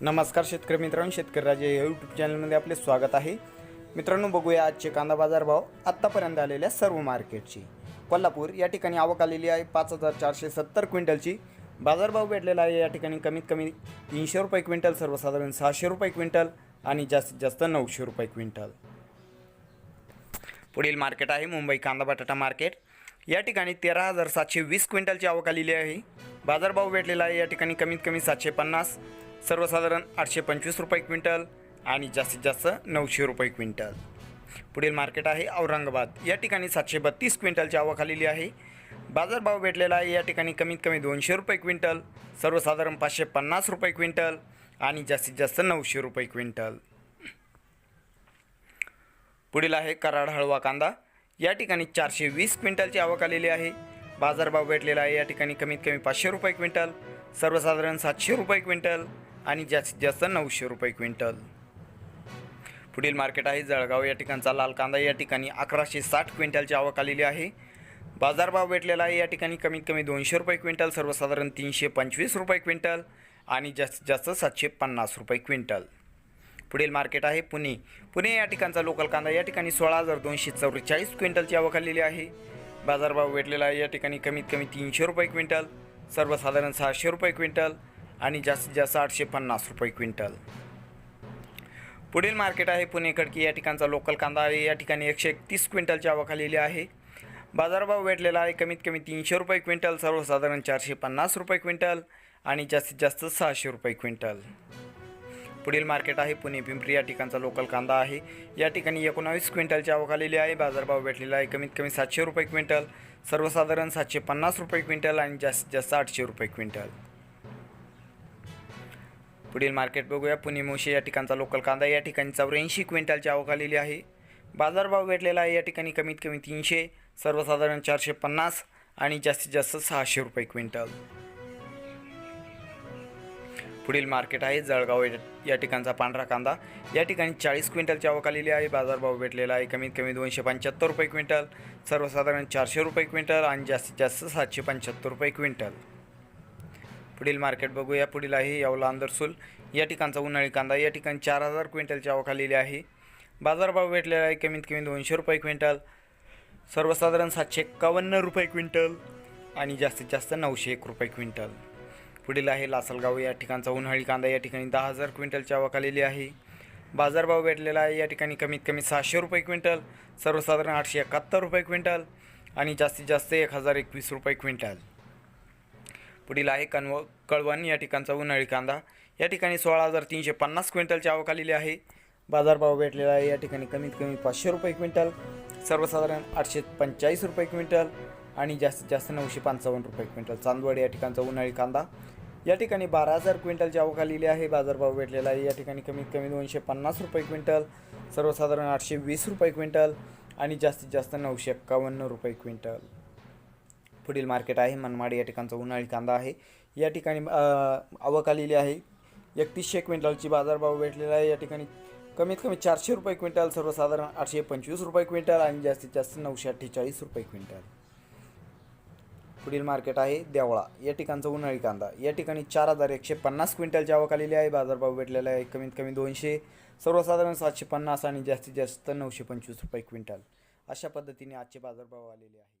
नमस्कार शेतकरी मित्रांनो शेतकरी राजा या यूट्यूब चॅनलमध्ये आपले स्वागत आहे. मित्रांनो बघूया आजचे कांदा बाजार भाव आत्तापर्यंत आलेल्या सर्व मार्केटची. कोल्हापूर या ठिकाणी आवक आलेली आहे पाच हजार चारशे सत्तर क्विंटलची. बाजारभाव भेटलेला आहे या ठिकाणी कमीत कमी तीनशे रुपये क्विंटल सर्वसाधारण सहाशे रुपये क्विंटल आणि जास्तीत जास्त नऊशे रुपये क्विंटल. पुढील मार्केट आहे मुंबई कांदा बटाटा मार्केट. या ठिकाणी तेरा हजार सातशे वीस क्विंटलची आवक आलेली आहे. बाजारभाव भेटलेला आहे या ठिकाणी कमीत कमी सातशे पन्नास. सर्वसाधारण आठशे पंचवीस रुपये क्विंटल आणि जास्तीत जास्त नऊशे रुपये क्विंटल. पुढील मार्केट आहे औरंगाबाद. या ठिकाणी सातशे बत्तीस क्विंटलची आवक आलेली आहे. बाजारभाव भेटलेला आहे. या ठिकाणी कमीत कमी दोनशे रुपये क्विंटल सर्वसाधारण पाचशे पन्नास रुपये क्विंटल आणि जास्तीत जास्त नऊशे रुपये क्विंटल. पुढील आहे कराड हळवा कांदा. या ठिकाणी चारशे वीस क्विंटलची आवक आलेली आहे. बाजारभाव भेटलेला आहे. या ठिकाणी कमीत कमी पाचशे रुपये क्विंटल सर्वसाधारण सातशे रुपये क्विंटल आणि जास्तीत जास्त नऊशे रुपये क्विंटल. पुढील मार्केट आहे जळगाव. या ठिकाणचा लाल कांदा या ठिकाणी अकराशे साठ क्विंटलची आवक आलेली आहे. बाजारभाव भेटलेला आहे. या ठिकाणी कमीत कमी दोनशे रुपये क्विंटल सर्वसाधारण तीनशे पंचवीस रुपये क्विंटल आणि जास्तीत जास्त सातशे पन्नास रुपये क्विंटल. पुढील मार्केट आहे पुणे. पुणे या ठिकाणचा लोकल कांदा या ठिकाणी सोळा हजार दोनशे चौवेचाळीस क्विंटलची आवक आलेली आहे. बाजारभाव भेटलेला आहे. या ठिकाणी कमीत कमी तीनशे रुपये क्विंटल सर्वसाधारण सहाशे रुपये क्विंटल आणि जास्तीत जास्त आठशे पन्नास रुपये क्विंटल. पुढील मार्केट आहे पुणे खडकी या ठिकाणचा लोकल कांदा आहे. या ठिकाणी एकशे एकतीस क्विंटलची आवक आलेली आहे. बाजारभाव भेटलेला आहे. कमीत कमी तीनशे रुपये क्विंटल सर्वसाधारण चारशे पन्नास रुपये क्विंटल आणि जास्तीत जास्त सहाशे रुपये क्विंटल. पुढील मार्केट आहे पुणे पिंपरी. या ठिकाणचा लोकल कांदा आहे. या ठिकाणी एकोणावीस क्विंटलची आवक आलेली आहे. बाजारभाव भेटलेला आहे. कमीत कमी सातशे रुपये क्विंटल सर्वसाधारण सातशे पन्नास रुपये क्विंटल आणि जास्तीत जास्त आठशे रुपये क्विंटल. पुढील मार्केट बघूया. पुणे मोशी या ठिकाणचा लोकल कांदा या ठिकाणी चौऱ्याऐंशी क्विंटलची आवक आलेली आहे. बाजारभाव भेटलेला आहे. या ठिकाणी कमीत कमी तीनशे सर्वसाधारण चारशे पन्नास आणि जास्तीत जास्त सहाशे रुपये क्विंटल. पुढील मार्केट आहे जळगाव या- या ठिकाणचा पांढरा कांदा. या ठिकाणी चाळीस क्विंटलची आवक आलेली आहे. बाजारभाव भेटलेला आहे. कमीत कमी दोनशे पंच्याहत्तर रुपये क्विंटल सर्वसाधारण चारशे रुपये क्विंटल आणि जास्तीत जास्त सातशे पंच्याहत्तर रुपये क्विंटल. पुढील मार्केट बघूया. पुढील आहे यावला अंदरसूल या ठिकाणचा उन्हाळी कांदा. या ठिकाणी चार हजार क्विंटलची आवक आलेली आहे. बाजारभाव भेटलेला आहे कमीत कमी दोनशे रुपये क्विंटल. सर्वसाधारण सातशे एक्कावन्न रुपये क्विंटल आणि जास्तीत जास्त नऊशे एक रुपये क्विंटल. पुढील आहे लासलगाव. या ठिकाणचा उन्हाळी कांदा. या ठिकाणी दहा हजार क्विंटलची आवक आलेली आहे. बाजारभाव भेटलेला आहे. या ठिकाणी कमीत कमी सहाशे रुपये क्विंटल. सर्वसाधारण आठशे एकाहत्तर रुपये क्विंटल आणि जास्तीत जास्त एक हजार एकवीस रुपये क्विंटल. पुढील आहे कणव कळवण या ठिकाणचा उन्हाळी कांदा. या ठिकाणी सोळा हजार तीनशे पन्नास क्विंटलची आवक आलेली आहे. बाजारभाव भेटलेला आहे. या ठिकाणी कमीत कमी पाचशे रुपये क्विंटल सर्वसाधारण आठशे पंचेचाळीस रुपये क्विंटल आणि जास्तीत जास्त नऊशे पंचावन्न रुपये क्विंटल. चांदवड या ठिकाणचा उन्हाळी कांदा. या ठिकाणी बारा हजार क्विंटलची आवक आलेली आहे. बाजारभाव भेटलेला आहे. या ठिकाणी कमीत कमी दोनशे पन्नास रुपये क्विंटल सर्वसाधारण आठशे वीस रुपये क्विंटल आणि जास्तीत जास्त नऊशे एक्कावन्न रुपये क्विंटल. पुढील मार्केट आहे. मनमाड या ठिकाणचा उन्हाळी कांदा आहे. या ठिकाणी आवक आलेली आहे. एकतीसशे क्विंटलची बाजारभाव भेटलेला आहे. या ठिकाणी कमीत कमी चारशे रुपये क्विंटल सर्वसाधारण आठशे पंचवीस रुपये क्विंटल आणि जास्तीत जास्त नऊशे अठ्ठेचाळीस रुपये क्विंटल. पुढील मार्केट आहे देवळा. या ठिकाणचा उन्हाळी कांदा. या ठिकाणी चार हजार एकशे पन्नास क्विंटलची आवक आलेली आहे. बाजारभाव भेटलेला आहे कमीत कमी दोनशे सर्वसाधारण सातशे पन्नास आणि जास्तीत जास्त नऊशे पंचवीस रुपये क्विंटल. अशा पद्धतीने आजचे बाजारभाव आलेले आहे